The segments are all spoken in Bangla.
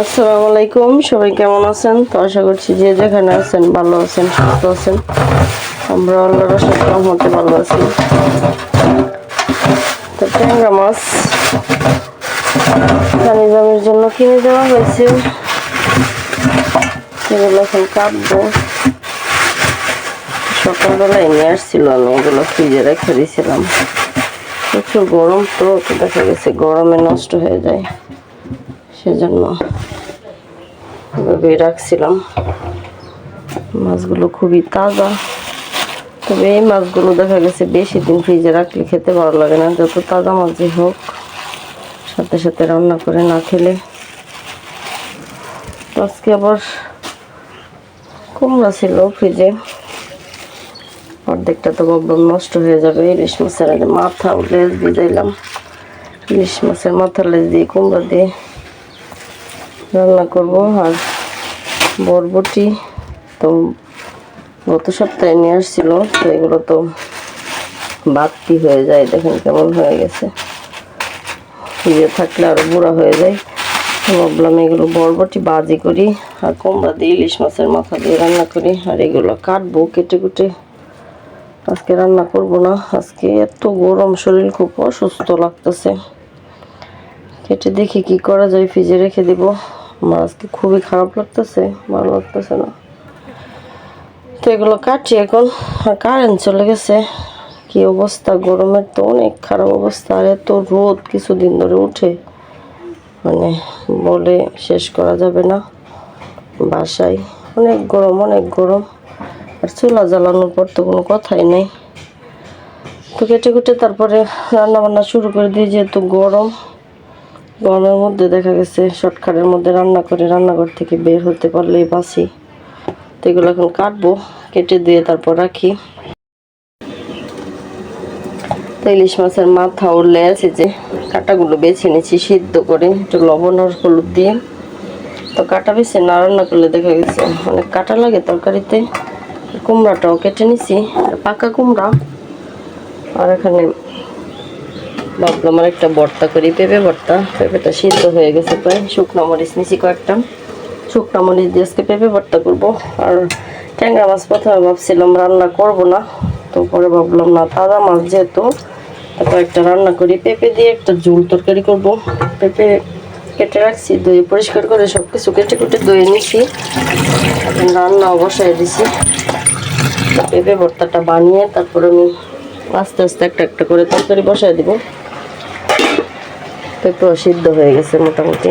আসসালামু আলাইকুম, সবাই কেমন আছেন? তো আশা করছি যে যেখানে আছেন, ভালো আছেন, সুস্থ আছেন। আমরা আল্লাহর রসের রহমতে ভালো আছি। তো ট্যাংরা মাছ পানি জমির জন্য কিনে দেওয়া হয়েছে। সেগুলো এখন কাটবো। সকালবেলায় নিয়ে আসছিল, আমি এগুলো ফ্রিজে রেখে দিয়েছিলাম প্রচুর গরম তো দেখা গেছে গরমে নষ্ট হয়ে যায়। সেজন্য এভাবে রাখছিলাম। মাছগুলো খুবই তাজা। তবে এই মাছগুলো দেখা গেছে বেশি দিন ফ্রিজে রাখলে খেতে ভালো লাগে না। যত তাজা মাছই হোক, সাথে সাথে রান্না করে না খেলে। আজকে আবার কুমড়া ছিল ফ্রিজে। অর্ধেকটা তো ভাবলাম নষ্ট হয়ে যাবে। ইলিশ মাছের মাথা লেজ দিয়ে দিলাম। ইলিশ মাছের মাথা লেজ দিয়ে কুমড়া দিয়ে রান্না করব। আর বরবটি তো গত সপ্তাহে নিয়ে আসছিল, তো এগুলো তো বাড়তি হয়ে যায়। দেখেন কেমন হয়ে গেছে। ফ্রিজে থাকলে আরও বুড়া হয়ে যায়। ভাবলাম এগুলো বরবটি বাজি করি, আর কুমড়া দিয়ে ইলিশ মাছের মাথা দিয়ে রান্না করি। আর এগুলো কাটবো কেটে কুটে। আজকে রান্না করব না। আজকে এত গরম, শরীর খুব অসুস্থ লাগতেছে। কেটে দেখি কি করা যায়, ফ্রিজে রেখে দিব। আমার আজকে খুবই খারাপ লাগতেছে, ভালো লাগতেছে না। তো এগুলো কাটি এখন। কারেন্ট চলে গেছে। কি অবস্থা? গরমের তো অনেক খারাপ অবস্থা। আর এত রোদ কিছুদিন ধরে উঠে। মানে বলে শেষ করা যাবে না। বাসায় অনেক গরম অনেক গরম। আর চুলা জ্বালানোর পর তো কোনো কথাই নেই। তো কেটে কুটে তারপরে রান্না বান্না শুরু করে দিই যেহেতু গরম। গরমের মধ্যে দেখা গেছে শর্টকাটের মধ্যে রান্না করে রান্নাঘর থেকে বের হতে পারলেই বাসি তো এগুলো এখন কাটবো, কেটে দিয়ে তারপর রাখি। তো ইলিশ মাছের মাথা উঠলে আছে যে কাটাগুলো বেছে নিচ্ছি সিদ্ধ করে, একটু লবণ আর হলুদ দিয়ে। তো কাটা বেছে না রান্না করলে দেখা গেছে অনেক কাটা লাগে তরকারিতে। কুমড়াটাও কেটে নিছি পাকা কুমড়া। আর এখানে ভাবলাম আর একটা ভর্তা করি, পেঁপে ভর্তা। পেঁপেটা সিদ্ধ হয়ে গেছে প্রায়, শুকনো মরিচ নিছি কয়েকটা। শুকনো মরিচ দিয়ে আজকে পেঁপে ভর্তা করব। আর ট্যাংরা মাছ প্রথমে ভাবছিলাম রান্না করব না, তো পরে ভাবলাম, না, তাজা মাছ যেহেতু তারপর একটা রান্না করি। পেঁপে দিয়ে একটা ঝুল তরকারি করব। পেঁপে কেটে রাখছি দই পরিষ্কার করে সব কিছু কেটে কুটে দই নিছি। রান্নাও বসাই দিছি। পেঁপে ভর্তাটা বানিয়ে তারপর আমি আস্তে আস্তে একটা একটা করে তরকারি বসাই দিব। পেঁপেও সিদ্ধ হয়ে গেছে মোটামুটি।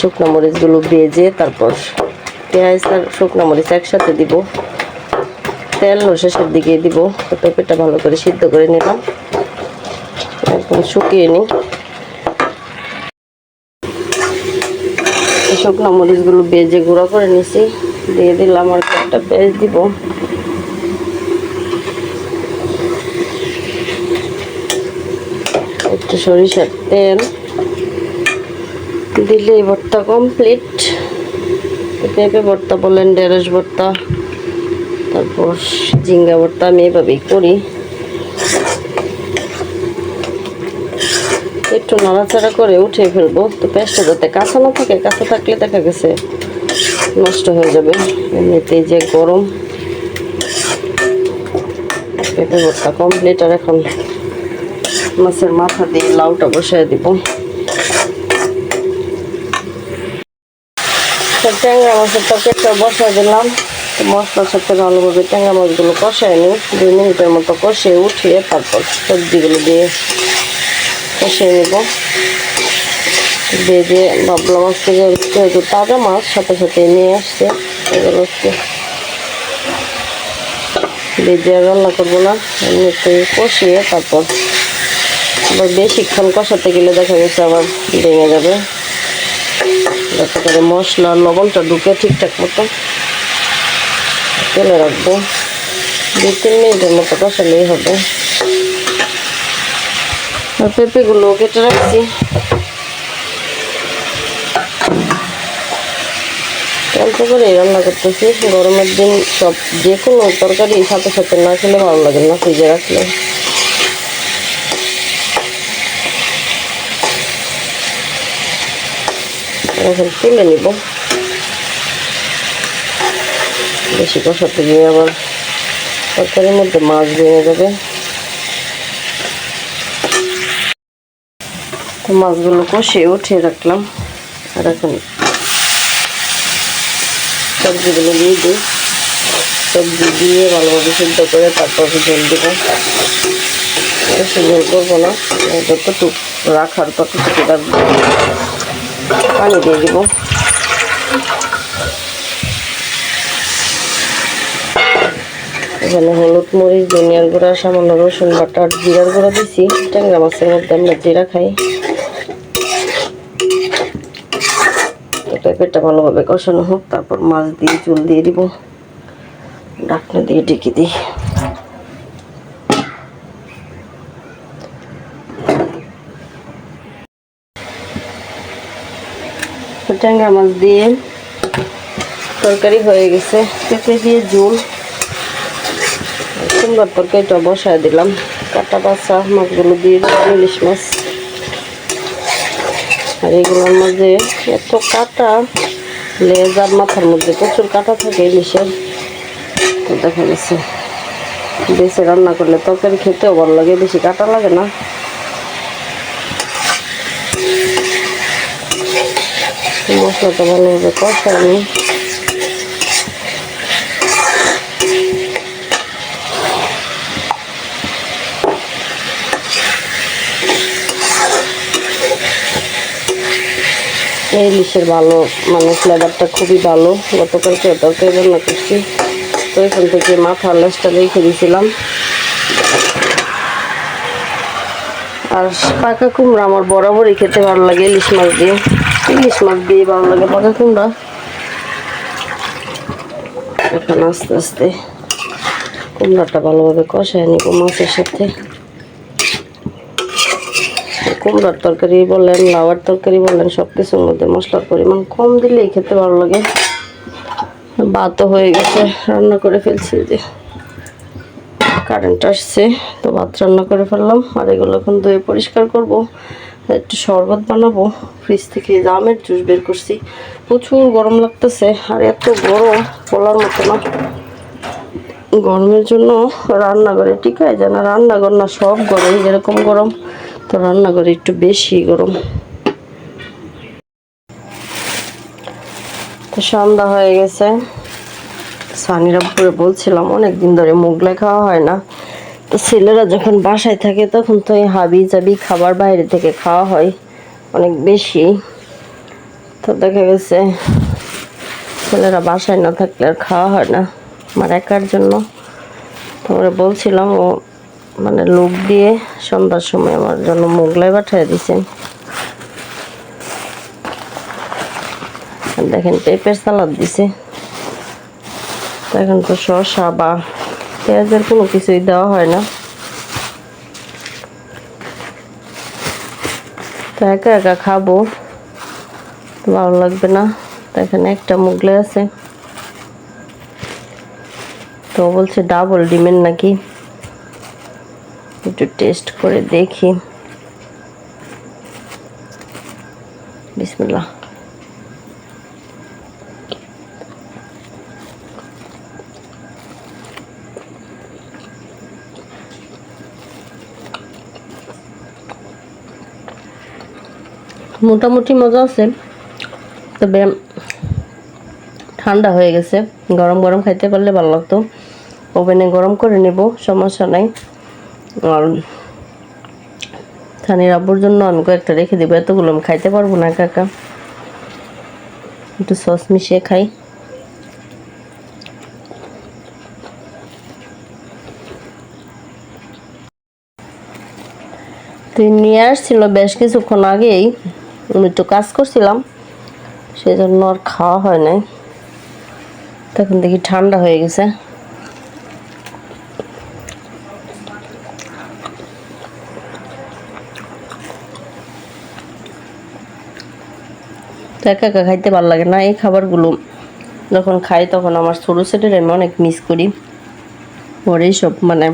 শুকনো মরিচগুলো ভেজে তারপর পেঁয়াজ আর শুকনো মরিচ একসাথে দিব। তেল শেষের দিকে দিব। তো পেঁপেটা ভালো করে সিদ্ধ করে নিলাম। একদম শুকিয়ে নিই। শুকনো মরিচগুলো বেজে গুঁড়ো করে নিছি। দিয়ে দিলাম আর একটা পেঁয়াজ দিব। একটু সরিষার তেল। দিলেই ভর্তা কমপ্লিট পেঁপে ভর্তা বলেন, ঢেঁড়স ভর্তা, তারপর ঝিঙ্গা ভর্তা আমি এভাবেই করি। একটু নাড়াচাড়া করে উঠে ফেলব। তো পেঁয়াজটা যাতে কাঁচা না থাকে, কাঁচা থাকলে দেখা গেছে নষ্ট হয়ে যাবে। এমনিতেই যে গরম। পেঁপে ভর্তা কমপ্লিট আর এখন মাছের মাথা দিয়ে লাউটা বসায় দিব। ট্যাংরা মাছের তরকারিটা বসায় দিলাম। মশলার সাথে ভালোভাবে ট্যাংরা মাছগুলো কষায় নিই। দুই মিনিটের মতো কষিয়ে উঠিয়ে তারপর সবজিগুলো দিয়ে কষিয়ে নেব। ভেজে বাবলা মাছ থেকে যেহেতু তাজা মাছ সাথে সাথে নিয়ে আসছে এগুলো হচ্ছে ভেজে রান্না করব না, এমনিতে কষিয়ে তারপর আবার বেশিক্ষণ কষাতে গেলে দেখা গেছে আবার ভেঙে যাবে। যাতে করে মশলা লবণটা ঢুকে ঠিকঠাক মতো তেলে রাখব। দু তিন মিনিটের মতো কষালেই হবে। আর পেঁপেগুলো কেটে রাখছি। অল্প করে রান্না করতেছি। গরমের দিন সব যে কোনো তরকারি সাথে সাথে না খেলে ভালো লাগে না, ফ্রিজে রাখলে। এখন তুলে নিব। বেশি কষাতে গিয়ে আবার তরকারির মধ্যে মাছ ভেঙে যাবে। তো মাছগুলো কষে উঠিয়ে রাখলাম। আর এখন সবজিগুলো দিয়ে দিই। সবজি দিয়ে ভালোভাবে সিদ্ধ করে তারপর জল দেবো। বেশি জল করব না, যতটুকু রাখার ততটুকু রাখব পানি দিয়ে দিব। এখানে হলুদ মরিচ, ধনিয়ার গুঁড়া, সামান্য রসুন বাটা আর জিরার গুঁড়া দিছি। ট্যাংরা মাছের মধ্যে আমরা জিরা খাই। তো পেঁপেটা ভালোভাবে কষানো হোক, তারপর মাছ দিয়ে চুল দিয়ে দিব। ডাকনা দিয়ে ডেকে দিই। ট্যাংরা মাছ দিয়ে তরকারি হয়ে গেছে। পেঁপে দিয়ে ঝোল। সুন্দর তরকারিটা বসায় দিলাম। কাটা বাচ্চা মাছগুলো দিয়ে ইলিশ মাছ। আর এগুলোর মধ্যে এত কাটা লেজ আর মাথার মধ্যে প্রচুর কাটা থাকে ইলিশের তো দেখা গেছে, বেশি রান্না করলে ত্বকের খেতেও ভালো লাগে, বেশি কাটা লাগে না। মশলাটা ভালোভাবে কষা নিই ইলিশের ভালো মানে ফ্লেভারটা খুবই ভালো। গতকালকে তরকারি রান্না করছি। তো এখান থেকে মাথা লেসটা রেখে দিয়েছিলাম। আর পাকা কুমড়া আমার বরাবরই খেতে ভালো লাগে ইলিশ মাছ দিয়ে। ইলিশ মাছ দিয়ে ভালো লাগে, পাকা কুমড়া। এখন আস্তে আস্তে কুমড়াটা ভালোভাবে কষায় নিব মাছের সাথে। কুমড়ার তরকারি বলেন, লাউয়ার তরকারি বলেন সব কিছুর মধ্যে মশলার পরিমাণ কম দিলেই খেতে ভালো লাগে। ভাতও হয়ে গেছে, রান্না করে ফেলছি যে। কারেন্ট আসছে, তো ভাত রান্না করে ফেললাম, আর এগুলো এখন ধুয়ে পরিষ্কার করব। একটু শরবত বানাবো ফ্রিজ থেকে জামের জুস বের করছি। প্রচুর গরম লাগতেছে, আর এত গরম, বলার মতো না। গরমের জন্য রান্নাঘরে টিকায় যায় না, রান্নাঘর না সব গরম, যেরকম গরম। তো রান্নাঘরে একটু বেশি গরম। তো সন্ধ্যা হয়ে গেছে। সানিরা পুরে বলছিলাম অনেক দিন ধরে মোগলাই খাওয়া হয় না। তো ছেলেরা যখন বাসায় থাকে তখন তো এই হাবি জাবি খাবার বাইরে থেকে খাওয়া হয় অনেক বেশি। তো দেখা গেছে ছেলেরা বাসায় না থাকলে আর খাওয়া হয় না, আমার একার জন্য। তোমরা বলছিলাম, ও মানে লোক দিয়ে সন্ধ্যার সময় আমার জন্য মোগলাই পাঠিয়ে দিছেন দেখেন, পেঁপের সালাদ দিছে। এখন তো শসা বা পেঁয়াজের কোনো কিছুই দেওয়া হয় না। তো একা একা খাব, ভালো লাগবে না। তো এখানে একটা মুগলাই আছে। তো বলছে ডাবল ডিমের নাকি? একটু টেস্ট করে দেখি। বিসমিল্লাহ। মোটামুটি মজা আছে, তবে ঠান্ডা হয়ে গেছে। গরম গরম খাইতে পারলে ভালো লাগতো। ওভেনে গরম করে নেব, সমস্যা নাই। আর থানির আব্বুর জন্য আমি কয়েকটা রেখে দেবো, এতগুলো আমি খাইতে পারব না একা একটু সস মিশিয়ে খাই। তুই নিয়ে আসছিল বেশ কিছুক্ষণ আগেই, আমি একটু কাজ করছিলাম সেই জন্য আর খাওয়া হয় নাই। তখন দেখি ঠান্ডা হয়ে গেছে। একা একা খাইতে ভালো লাগে না, এই খাবারগুলো যখন খাই তখন আমার ছোটো ছেলের আমি অনেক মিস করি। ওর সব মানে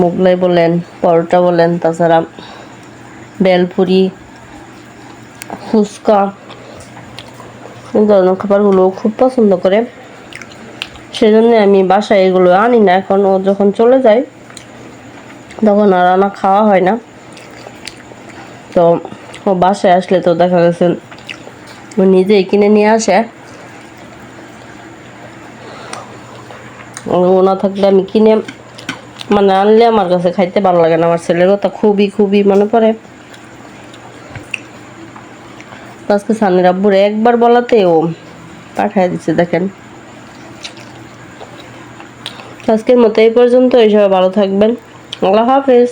মোগলাই বলেন, পরোটা বলেন, তাছাড়া বেলপুরি, ফুচকা, এই ধরনের খাবারগুলো খুব পছন্দ করে। সেই সেজন্য আমি বাসায় এগুলো আনি না, এখন ও যখন চলে যায় তখন আর আনা খাওয়া হয় না। তো ও বাসায় আসলে তো দেখা গেছে ও নিজেই কিনে নিয়ে আসে। ও না থাকলে আমি কিনে মানে আনলে আমার কাছে খাইতে ভালো লাগে না। আমার ছেলের কথা খুবই খুবই মনে পড়ে। আজকে সানির আব্বুরে একবার বলাতে ও পাঠায় দিচ্ছে দেখেন। আজকের মতো এই পর্যন্ত এই ভালো থাকবেন। আল্লাহ হাফেজ।